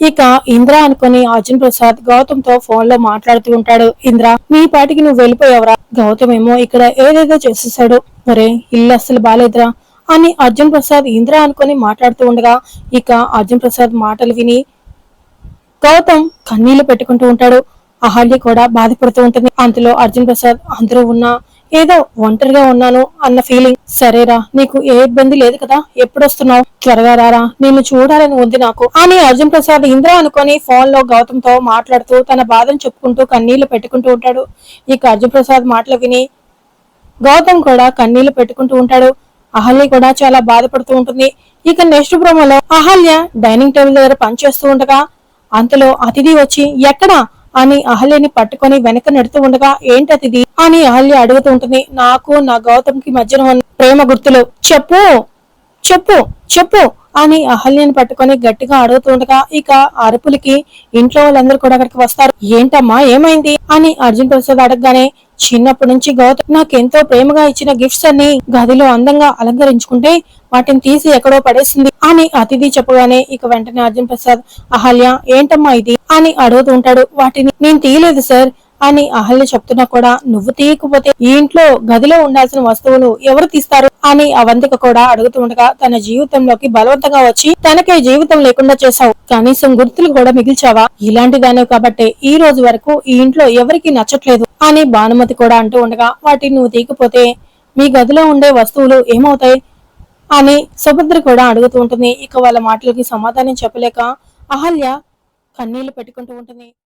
ఇక ఇంద్ర అనుకుని అర్జున్ ప్రసాద్ గౌతమ్తో ఫోన్లో మాట్లాడుతూ ఉంటాడు. ఇంద్ర మీ పాటికి నువ్వు వెళ్ళిపోయావురా? గౌతమ్ ఏమో ఇక్కడ ఏదేదో చేసేసాడు. మరే ఇల్లు అస్సలు బాలేదురా అని అర్జున్ ప్రసాద్ ఇంద్ర అనుకుని మాట్లాడుతూ ఉండగా ఇక అర్జున్ ప్రసాద్ మాటలు విని గౌతమ్ కన్నీళ్ళు పెట్టుకుంటూ ఉంటాడు. అహల్య కూడా బాధపడుతూ ఉంటుంది. అంతలో అర్జున్ ప్రసాద్ అందరూ ఉన్నా ఏదో ఒంటరిగా ఉన్నాను అన్న ఫీలింగ్ సరేరా నీకు ఏ ఇబ్బంది లేదు కదా? ఎప్పుడు వస్తున్నావు త్వరగా రారా. నిన్ను చూడాలని ఉంది నాకు. అని అర్జున్ ప్రసాద్ ఇంద్ర అనుకొని ఫోన్లో గౌతమ్తో మాట్లాడుతూ తన బాధను చెప్పుకుంటూ కన్నీళ్ళు పెట్టుకుంటూ ఉంటాడు. ఇక అర్జున్ ప్రసాద్ మాటలు విని గౌతమ్ కూడా కన్నీళ్ళు పెట్టుకుంటూ ఉంటాడు. అహల్య కూడా చాలా బాధపడుతూ ఉంటుంది. ఇక నెక్స్ట్ ప్రోమోలో అహల్య డైనింగ్ టేబుల్ దగ్గర పనిచేస్తూ ఉండగా అంతలో అతిథి వచ్చి ఎక్కడా? అని అహల్యని పట్టుకొని వెనక నెడుతూ ఉండగా ఏంటది అని అహల్య అడుగుతూ ఉంటుంది. నాకు నా గౌతమ్కి మధ్యన ఉన్న ప్రేమ గుర్తులు. చెప్పు చెప్పు చెప్పు అని అహల్యని పట్టుకొని గట్టిగా అడుగుతూ ఉండగా ఇక అరుపులకి ఇంట్లో వాళ్ళందరూ కూడా అక్కడికి వస్తారు. ఏంటమ్మా ఏమైంది? అని అర్జున్ ప్రసాద్ అడగగానే చిన్నప్పటి నుంచి గౌతమ్ నాకెంతో ప్రేమగా ఇచ్చిన గిఫ్ట్స్ అన్ని గదిలో అందంగా అలంకరించుకుంటే వాటిని తీసి ఎక్కడో పడేసింది అని అతిథి చెప్పగానే ఇక వెంటనే అర్జున్ ప్రసాద్ అహల్య ఏంటమ్మా ఇది? అని అడుగుతూ ఉంటాడు. వాటిని నేను తీయలేదు సార్. అని అహల్య చెప్తున్నా కూడా నువ్వు తీయకపోతే ఈ ఇంట్లో గదిలో ఉండాల్సిన వస్తువులు ఎవరు తీస్తారు అని అవంతిక కూడా అడుగుతూ ఉండగా తన జీవితంలోకి బలవంతంగా వచ్చి తనకే జీవితం లేకుండా చేశావు. కనీసం గుర్తులు కూడా మిగిల్చావా? ఇలాంటి దానే కాబట్టి ఈ రోజు వరకు ఈ ఇంట్లో ఎవరికి నచ్చట్లేదు అని భానుమతి కూడా అంటూ ఉండగా వాటిని నువ్వు తీయకపోతే మీ గదిలో ఉండే వస్తువులు ఏమవుతాయి? అని సుభద్ర కూడా అడుగుతూ ఉంటుంది. ఇక వాళ్ళ మాటలకి సమాధానం చెప్పలేక అహల్య కన్నీళ్ళు పెట్టుకుంటూ ఉంటుంది.